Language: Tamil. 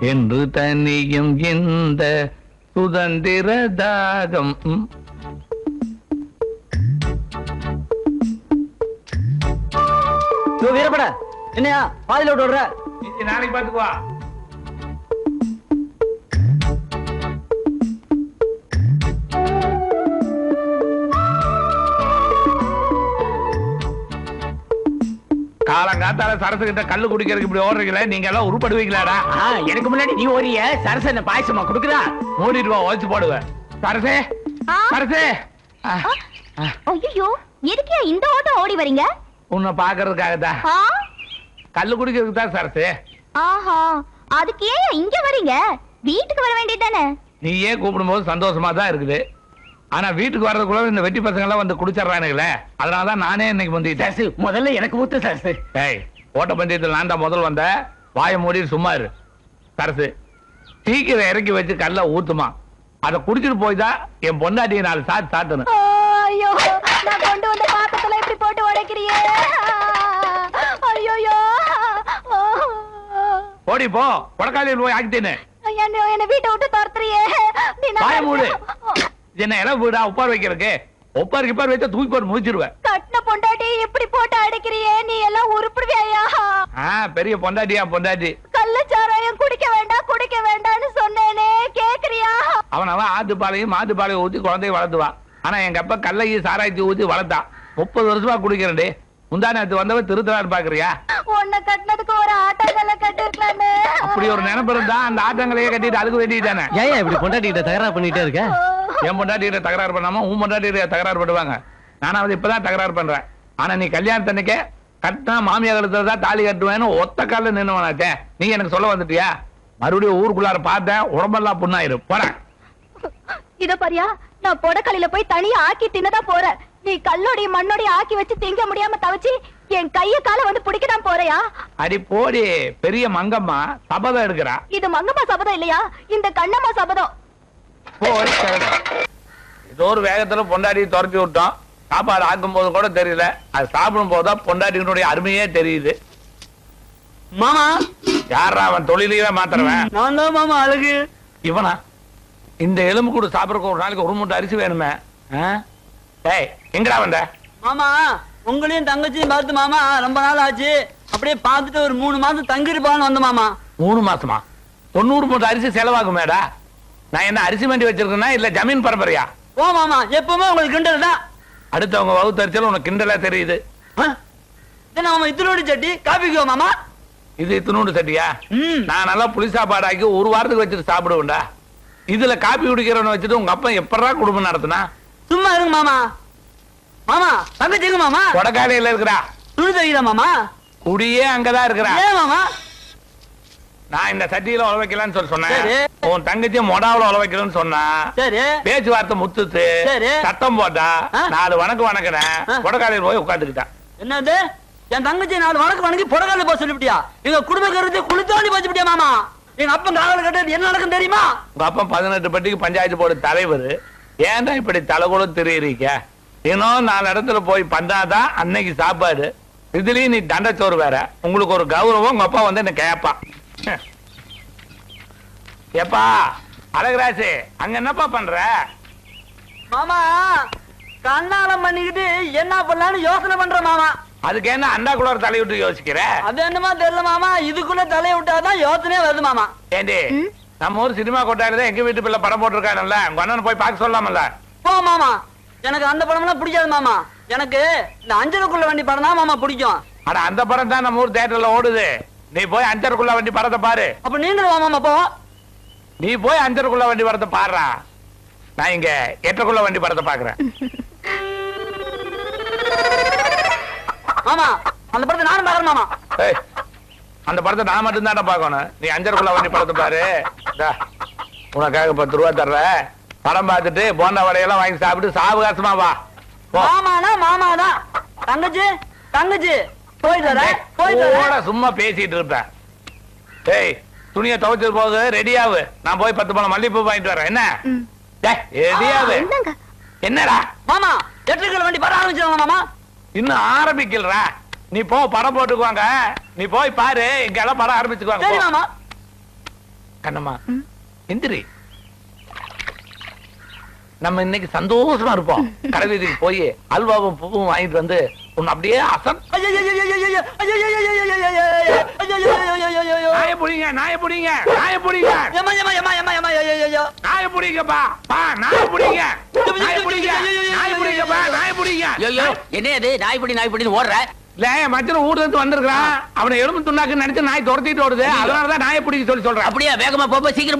என்று தனியும் இந்த சுதந்திர தாகம். வீரப்பட. என்னையா பாதியில விட்டு விடுற இது நாளைக்கு பாத்துக்குவா காலங்காத்தால சரசு கிட்ட கல்லு குடிக்கிறதுக்கு இப்படி ஓடுறீங்களே நீங்க எல்லாம் உருப்படுவீங்களாடா எனக்கு முன்னாடி நீ ஓரிய சரச என்ன பாயசமா குடுக்குறா மூடிட்டு வா உழைச்சு போடுவேன் சரசே? சரசே. ஐயோ எதுக்கு இந்த ஓட்டம் ஓடி வரீங்க? உன்னை பாக்குறதுக்காக தான்? கல்லு குடிக்கிறதுக்கு தான் சரசு. ஆஹா அதுக்கு ஏன் இங்க வரீங்க? வீட்டுக்கு வர வேண்டியதானே நீயே கூப்பிடும்போது சந்தோஷமா தான் இருக்குது? ஆனா வீட்டுக்கு வர்றதுக்குள்ள இந்த வெட்டி பசங்க எல்லாம் வந்து குடிச்சிடறானுங்களே. அதனாலதான் நானே இன்னைக்கு வந்துட்டேன் சரசு முதல்ல எனக்கு ஊத்து சரசு ஏய் ஓட்ட பந்தயத்தில் நான் தான் முதல் வந்த வாய மூடி சும்மா இரு. சரசு சீக்கிரம் இறக்கி வச்சு கல்ல ஊத்துமா. அதை குடிச்சிட்டு போய் தான் என் பொண்டாட்டியை நாலு சாத்து சாத்தணும். ஐயோ நான் கொண்டு வந்த பாத்திரத்துல இப்படி போட்டு உடைக்கிறியே. ஐயோ ஓடி போ. கொடக்காலியில் போய் ஆக்கிட்டேன்னு என்ன வீட்டை விட்டு துரத்துறியே. வாய மூடு. என்ன இடம் வீடா உப்பார் வைக்கிறதுக்கு? ஒப்பார் கிப்பார் வச்சா தூக்கி போட்டு முடிச்சிருவேன் கட்டின பொண்டாட்டி இப்படி போட்டு அடைக்கிறியே? நீ எல்லாம் உருப்பிடுவியா ஆ பெரிய பொண்டாட்டியா பொண்டாட்டி. கள்ளச்சாராயம் குடிக்க வேண்டாம் குடிக்க வேண்டாம்னு சொன்னேனே கேக்குறியா? அவன் அவன் ஆத்துப்பாலையும் மாத்துப்பாலையும் ஊத்தி குழந்தைய வளர்த்துவான். ஆனா எங்க அப்பா கல்லையும் சாராயத்தி ஊத்தி வளர்த்தான். முப்பது வருஷமா குடிக்கிறேன்டி. முந்தா நேரத்து வந்தவன் திருத்தலான்னு பாக்குறியா? உன்னை கட்டினதுக்கு ஒரு ஆட்டோல கட்டிருக்கலாமே. அப்படி ஒரு நினைப்பு இருந்தா அந்த ஆட்டங்களையே கட்டிட்டு அதுக்கு வேண்டியதானே ஏன் இப்படி பொண்டாட்டிகிட்ட தகராறு பண்ணிட்டே இருக்க? என் பொண்டாட்டிகிட்ட தகராறு பண்ணாம உன் பொண்டாட்டிகிட்ட தகராறு பண்ணுவாங்க. நானாவது இப்பதான் தகராறு பண்றேன். ஆனா நீ கல்யாணத்தன்னைக்கே கட்டினா மாமியா கழுத்துல தான் தாலி கட்டுவேன்னு ஒத்த காலில் நின்னுவனாச்சே நீ எனக்கு சொல்ல வந்துட்டியா? மறுபடியும் ஊருக்குள்ளார பார்த்தேன் உடம்பெல்லாம் புண்ணாயிரும். போறேன் இத பாரியா நான் பொடக்கலையில போய் தனியா ஆக்கி தின்னதான் போறேன். நீ கல்லோடைய மண்ணோடைய ஆக்கி வச்சு திங்க முடியாம தவச்சு என் கைய கால வந்து பிடிக்கதான் போறியா? அடி போடி பெரிய மங்கம்மா சபதம் எடுக்கிறா. இது மங்கம்மா சபதம் இல்லையா? இந்த கண்ணம்மா சபதம். ஏதோ ஒரு வேகத்துல பொண்டாட்டி துரத்தி விட்டோம். சாப்பாடு ஆக்கும் போது கூட தெரியல. அது சாப்பிடும் போதுதான் பொண்டாட்டியினுடைய அருமையே தெரியுது. மாமா. யாரா அவன் தொழிலையே மாத்துறவன்? நான் தான் மாமா அழகு. இவனா? இந்த எலும்பு கூட சாப்பிடறதுக்கு ஒரு நாளைக்கு ஒரு மூட்டை அரிசி வேணுமே? டேய் எங்கடா வந்த? மாமா உங்களையும் தங்கச்சியும் பார்த்து மாமா ரொம்ப நாள் ஆச்சு. அப்படியே பார்த்துட்டு ஒரு மூணு மாசம் தங்கிருப்பான்னு வந்த மாமா. மூணு மாசமா? தொண்ணூறு மூட்டை அரிசி செலவாகுமேடா. நான் என்ன அரிசி மண்டி வச்சிருக்கேனா இல்ல ஜமீன் பரம்பரையா? ஓ மாமா எப்பவுமே உங்களுக்கு கிண்டல் தான். அடுத்தவங்க வகுத்தரிச்சல் உனக்கு கிண்டலா தெரியுது. மாமா இத்தனோடு சட்டி காப்பிக்குவா மாமா? இது இத்தினூண்டு சட்டியா? நான் நல்லா புளி சாப்பாடாக்கி ஒரு வாரத்துக்கு வச்சுட்டு சாப்பிடுவேன்டா. இதுல காப்பி குடிக்கிறவனை வச்சுட்டு உங்க அப்பா எப்படா குடும்பம் நடத்தினா? சும்மா இருங்க மாமா. மாமா தங்கச்சி எங்க மாமா. கொடக்காலையில இருக்கிறா. துணி தெரியுதா மாமா. குடியே அங்கதான் இருக்கிறா. ஏன் மாமா? நான் இந்த சட்டியில உழ வைக்கலாம்னு சொல்லி சொன்னேன். உன் தங்கச்சி மொடாவுல உழ வைக்கணும்னு சொன்னா சரி. பேச்சுவார்த்தை முத்துத்து சரி. சத்தம் போட்டா? நாலு வணக்கம் வணக்கிறேன். ஆ. கொடக்காலையில் போய் உட்காந்துக்கிட்டான் என்னது? என் தங்கச்சி நாலு வணக்கம் வணங்கி புடகால போக சொல்லிவிட்டியா? எங்க குடும்ப கருத்து குளித்தாண்டி போச்சுட்டியா மாமா? எங்க அப்பன் காவல் கட்டது என்ன நடக்கும் தெரியுமா? உங்க அப்பா பதினெட்டு பட்டிக்கு பஞ்சாயத்து போர்டு தலைவர். ஏன்டா இப்படி தலைகுல தெரியுறீங்க? இன்னும் நாலு இடத்துல போய் பண்ணாதான் அன்னைக்கு சாப்பாடு. இதுலயும் நீ தண்டச்சோறு வேற. உங்களுக்கு ஒரு கௌரவம் உங்க அப்பா வந்து என்ன கேட்பான் ஏப்பா அழகராசு அங்க என்னப்பா பண்ற? மாமா கண்ணாலம் பண்ணிக்கிட்டு என்ன பண்ணலாம்னு யோசனை பண்ற மாமா. அதுக்கு என்ன அண்டா குளர் தலைவிட்டு யோசிக்கிற? அது என்னமா தெரியல மாமா. இதுக்குள்ள தலையை விட்டாதான் யோசனையே வருது மாமா. ஏண்டி நம்ம ஊர் சினிமா தான் எங்க வீட்டு பிள்ளை படம் போட்டிருக்கானுல்ல உங்க அண்ணன் போய் பார்க்க சொல்லலாம்ல போ மாமா. எனக்கு அந்த படம்லாம் பிடிக்காது மாமா. எனக்கு இந்த அஞ்சலுக்குள்ள வண்டி படம் தான் மாமா பிடிக்கும். ஆனா அந்த படம் தான் நம்ம ஊர் தியேட்டர்ல ஓடுது. நீ போய் அஞ்சருக்குள்ள வண்டி படத்தை பாரு. அப்ப நீங்களும் வா மாமா போ. நீ போய் அஞ்சருக்குள்ள வண்டி படத்தை பாடுறா நான் இங்க எட்டக்குள்ள வண்டி படத்தை பாக்குறேன். மாமா அந்த படத்தை நானும் பாக்குறேன் மாமா. ஏய், அந்த படத்தை நான் மட்டும் தானே பார்க்கணும். நீ அஞ்சருக்குள்ள வண்டி படத்தை பாரு. உனக்காக பத்து ரூபா தர்றேன். படம் பார்த்துட்டு போண்டா வடையெல்லாம் வாங்கி சாப்பிட்டு சாவகாசமா வா. மாமானா மாமாதான் தங்கச்சி தங்கச்சி. போயிட்டு போடா, சும்மா பேசிட்டு இருப்பேன் ஏய் துணியை துவைச்சது போது ரெடியாவு. நான் போய் பத்து பழம் மல்லிப்பூ வாங்கிட்டு வரேன். என்ன. ரெடியாவு. என்னடா? மாமா எட்டுக்கிழமை வண்டி படம் ஆரம்பிச்சிருவாங்க மாமா. இன்னும் ஆரம்பிக்கலடா. நீ போ படம் போட்டுக்குவாங்க. நீ போய் பாரு இங்க எல்லாம் படம் ஆரம்பிச்சுக்குவாங்க. மாமா. கண்ணம்மா எந்திரி. நம்ம இன்னைக்கு சந்தோஷமா இருப்போம். கடை வீதிக்கு போய் அல்வாவும் பூவும் வாங்கிட்டு வந்து உன்னை அப்படியே அசத் நாய புடிங்க நாய புடிங்க நாய புடிங்க. நாய புடிங்கப்பா. பா நாய புடிங்க. நாய புடிங்க. நாய புடிங்கப்பா நாய புடிங்க. ஐயோ என்ன இது? நாய்ப்படி நாய்ப்படின்னு ஓடுற? இல்ல மச்சன ஊர்ல இருந்து வந்திருக்கான் அவனை எலும்பு துண்டாக்கு நினைச்சு நாய் துரத்திட்டு ஓடுது. அதனாலதான் நாய பிடிக்க சொல்லி சொல்றேன். அப்படியே? வேகமா போப்ப சீக்கிரம்